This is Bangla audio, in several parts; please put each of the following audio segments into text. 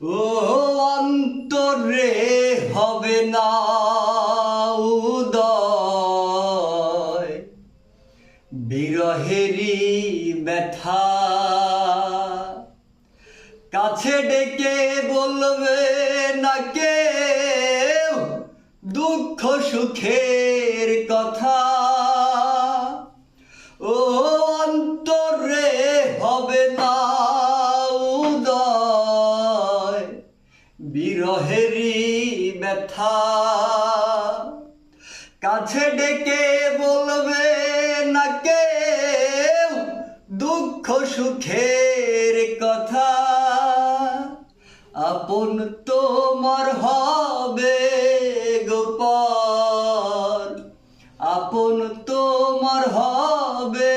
ও অন্তরে হবে না উদয়। বিরহেরই ব্যথা। কাছে ডেকে বলবে না কেউ দুঃখ সুখের কথা। বিরহেরই ব্যথা। কাছে ডেকে বলবে না কেউ দুঃখ সুখের কথা। আপন তোমার হবে গোপন আপন তোমার হবে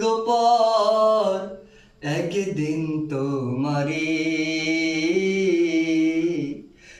গোপন একদিন তোমারি